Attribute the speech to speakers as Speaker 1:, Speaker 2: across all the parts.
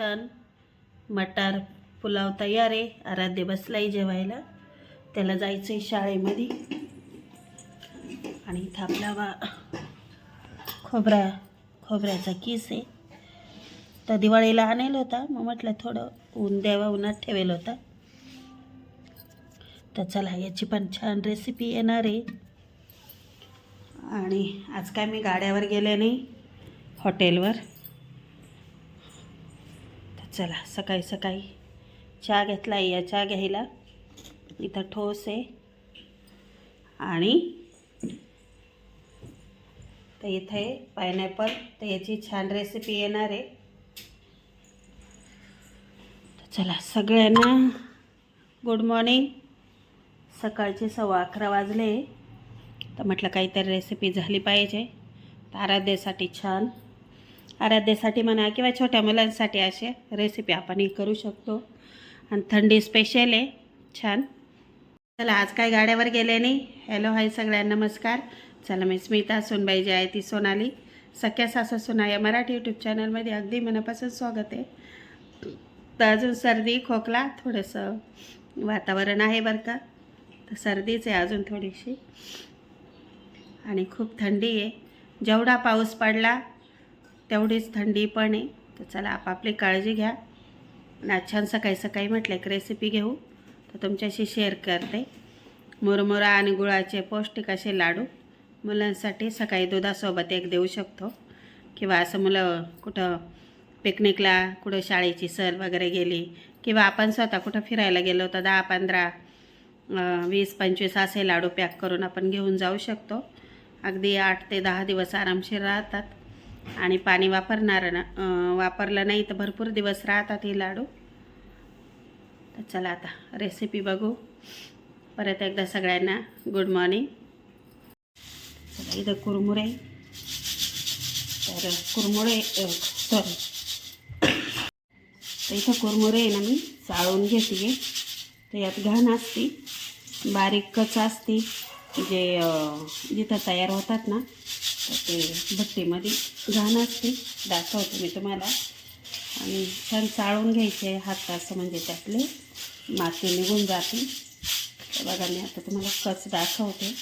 Speaker 1: छान मटार पुलाव तयार आहे. आराध्य बसलाही जेवायला. त्याला जायचं आहे शाळेमध्ये. आणि इथं आपला वा खोबरा खोबऱ्याचा किस आहे. तर दिवाळीला आणेल होता. मग म्हटलं थोडं ऊन द्यावा उन्हात ठेवेल होता. तर चला याची पण छान रेसिपी येणार आहे. आणि आज काय मी गाड्यावर गेले नाही हॉटेलवर चला सकाळी सकाळी चहा घेतला आहे या चहा घ्यायला. इथं ठोस आहे. आणि तर इथे पायनॅपल तर याची छान रेसिपी येणार आहे. तर चला सगळ्यांना गुड मॉर्निंग सकाळचे सव्वा अकरा वाजले. तर म्हटलं काहीतरी रेसिपी झाली पाहिजे. तर आराध्यासाठी छान आराध्यासाठी म्हणा किंवा छोट्या मुलांसाठी असे रेसिपी आपण ही करू शकतो. आणि थंडी स्पेशल आहे. छान. चला आज काय गाड्यावर गेले नाही. हॅलो हाय सगळ्यांना नमस्कार. चला मी स्मिता सोनबाई जी आहे ती सोनाली. सख्या सासू सोना या मराठी यूट्यूब चॅनलमध्ये अगदी मनापासून स्वागत आहे. तर अजून सर्दी खोकला थोडंसं वातावरण आहे बरं का. तर सर्दीच आहे अजून थोडीशी. आणि खूप थंडी आहे. जेवढा पाऊस पडला तेवढीच थंडी पण आहे. तर चला आपापली काळजी घ्या. आणि छान सकाळी सकाळी म्हटलं एक रेसिपी घेऊ. तर तुमच्याशी शेअर करते. मुरमुरा आणि गुळाचे पौष्टिक असे लाडू मुलांसाठी सकाळी दुधासोबत एक देऊ शकतो. किंवा असं मुलं कुठं पिकनिकला कुठं शाळेची सर वगैरे गेली किंवा आपण स्वतः कुठं फिरायला गेलो तर दहा पंधरा वीस पंचवीस असे लाडू पॅक करून आपण घेऊन जाऊ शकतो. अगदी आठ ते दहा दिवस आरामशीर राहतात. आणि पाणी वापरणार ना वापरलं नाही तर भरपूर दिवस राहतात हे लाडू. तर चला आता रेसिपी बघू. परत एकदा सगळ्यांना गुड मॉर्निंग इथं कुरमुरे. तर कुरमुरे सॉरी तर इथं कुरमुरे ना मी चाळून घेते. तर यात घाण असते बारीक कच असते. जे जिथं तयार होतात ना तर ते भट्टीमध्ये घाण असते. दाखवते मी तुम्हाला. आणि छान चाळून घ्यायचे हात असं म्हणजे त्यातले. माती निघून जाते. तर बघा मी आता तुम्हाला कच दाखवते.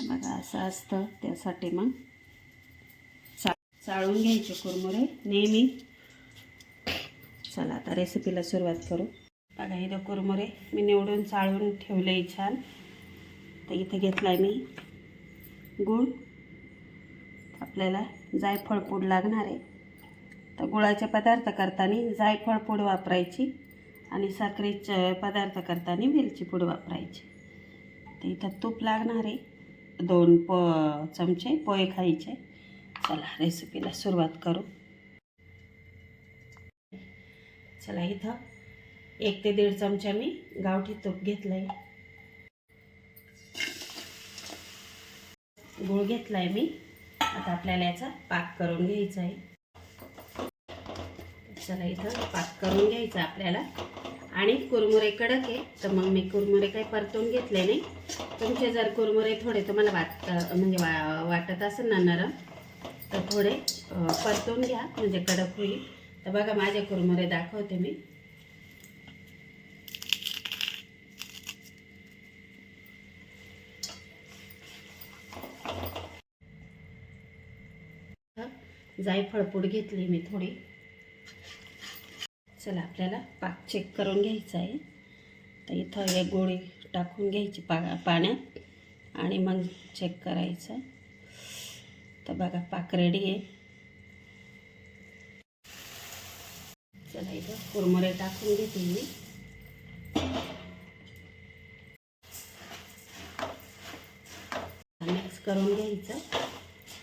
Speaker 1: बघा असं असतं त्यासाठी मग. चा चाळून घ्यायचे कुरमुरे नेहमी. चला आता रेसिपीला सुरुवात करू. बघा इथं कुरमुरे. मी निवडून चाळून ठेवले छान. तर इथं घेतला आहे मी गुळ. आपल्याला जायफळ पूड लागणार आहे. तर गुळाचे पदार्थ करताना जायफळ पूड वापरायची आणि साखरेचे पदार्थ करताना वेलची पूड वापरायची. तर इथं तूप लागणार आहे. दोन प चमचे पोहे खायचे. चला रेसिपीला सुरुवात करू. चला इथं एक ते दीड चमचा मी गावठी तूप घेतलं आहे गुळ घेतला आहे मी. आता आपल्याला याचा पाक करून घ्यायचा आहे चला इथं पाक करून घ्यायचा आपल्याला. आणि कुरमुरे कडक आहे तर मग मी कुरमुरे काही परतून घेतले नाही. तुमचे जर कुरमुरे थोडे तुम्हाला वाट म्हणजे वा वाटत असेल ना नरम तर थोडे परतून घ्या म्हणजे कडक होईल. तर बघा माझे कुरमुरे दाखवते मी. जायफळपूड घेतली मी थोडी. चला आपल्याला पाक चेक करून घ्यायचा आहे. तर इथं एक गोळी टाकून घ्यायची पा पाण्यात आणि मग चेक करायचं. तर बघा पाक रेडी आहे. चला इथं कुरमुरे टाकून घेते मी. मिक्स करून घ्यायचं.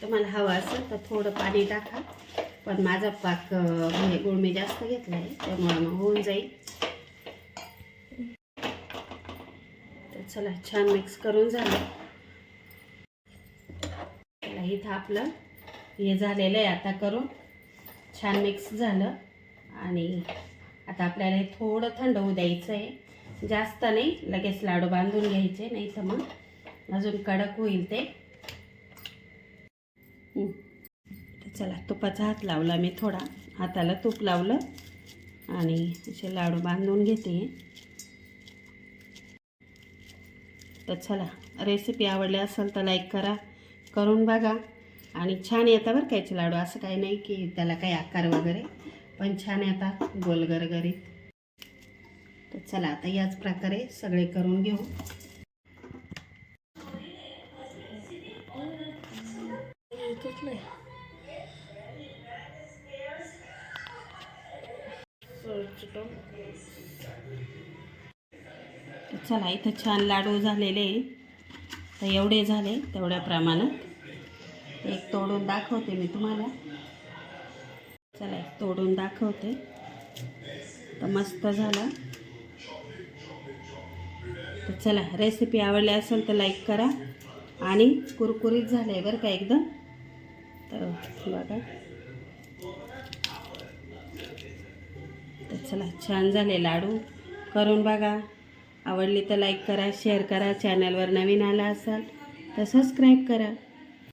Speaker 1: तुम्हाला हवं असेल तर थोडं पाणी टाका. पण माझा पाक म्हणजे गुळ मी जास्त घेतला आहे त्यामुळे मग होऊन जाईल. तर चला छान मिक्स करून झालं. चला इथं आपलं हे झालेलं आहे आता करून. छान मिक्स झालं. आणि आता आपल्याला हे थोडं थंड होऊ द्यायचं आहे जास्त नाही लगेच लाडू बांधून घ्यायचे नाही तर मग अजून कडक होईल ते. चला तुपाचा हात लावला मी थोडा. हाताला तूप लावलं आणि असे लाडू बांधून घेते. तर चला रेसिपी आवडली असेल तर लाईक करा करून बघा. आणि छान येतात बरं कायचे लाडू. असं काही नाही की त्याला काही आकार वगैरे पण छान येतात गोलगरगरीत. तर चला आता याच प्रकारे सगळे करून घेऊ. तर चला इथं छान लाडू झालेले तर एवढे झाले तेवढ्या प्रमाणात. एक तोडून दाखवते मी तुम्हाला. चला एक तोडून दाखवते. तर मस्त झाला. तर चला रेसिपी आवडली असेल तर लाईक करा. आणि कुरकुरीत झाले बरं का एकदम. तर बघा. तर चला छान झाले लाडू. करून बघा. आवडली तर लाईक करा शेअर करा. चॅनलवर नवीन आला असाल तर सबस्क्राईब करा.